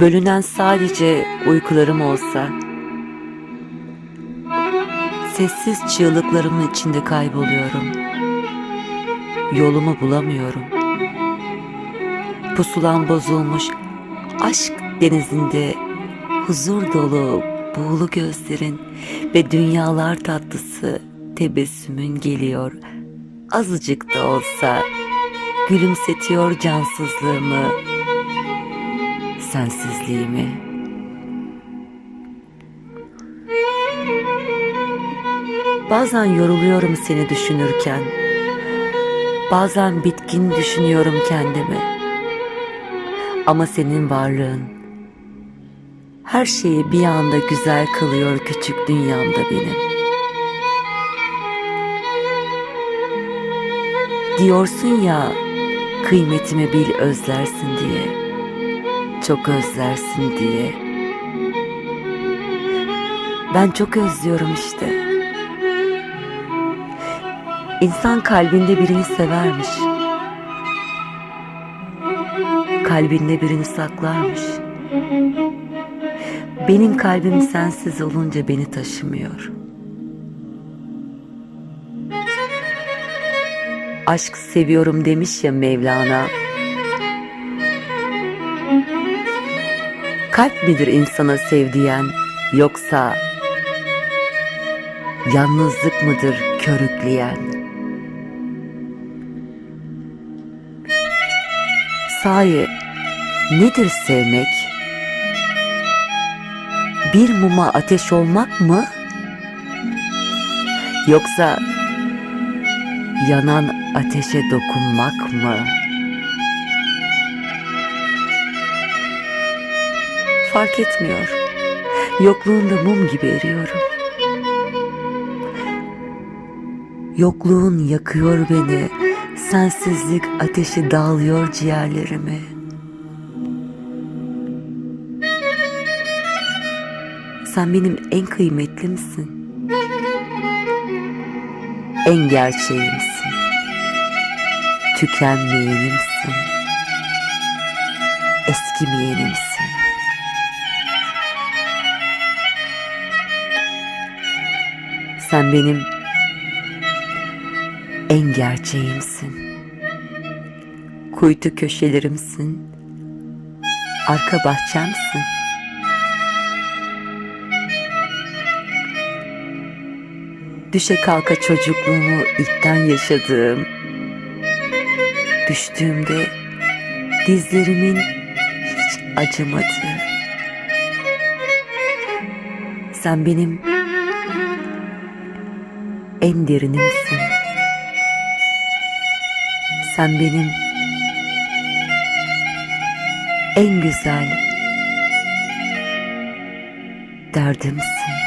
Bölünen sadece uykularım olsa, sessiz çığlıklarımın içinde kayboluyorum. Yolumu bulamıyorum. Pusulam bozulmuş, aşk denizinde huzur dolu buğulu gözlerin ve dünyalar tatlısı tebessümün geliyor. Azıcık da olsa gülümsetiyor cansızlığımı, sensizliğimi. Bazen yoruluyorum seni düşünürken. Bazen bitkin düşünüyorum kendimi. Ama senin varlığın her şeyi bir anda güzel kılıyor küçük dünyamda benim. Diyorsun ya kıymetimi bil özlersin diye. Çok özlersin diye. Ben çok özlüyorum işte. İnsan kalbinde birini severmiş. Kalbinde birini saklarmış. Benim kalbim sensiz olunca beni taşımıyor. Aşk seviyorum demiş ya Mevlana. Kalp midir insana sevdiyen yoksa yalnızlık mıdır körükleyen? Sahi nedir sevmek? Bir muma ateş olmak mı? Yoksa yanan ateşe dokunmak mı? Fark etmiyor. Yokluğunda mum gibi eriyorum. Yokluğun yakıyor beni. Sensizlik ateşi dağılıyor ciğerlerimi. Sen benim en kıymetlimsin. En gerçeğimsin. Tükenmeyenimsin. Eskimeyenimsin. Sen benim en gerçeğimsin. Kuytu köşelerimsin. Arka bahçemsin. Düşe kalka çocukluğumu ilkten yaşadığım, düştüğümde dizlerimin hiç acımadığı, sen benim en derinimsin. Sen benim en güzel derdimsin.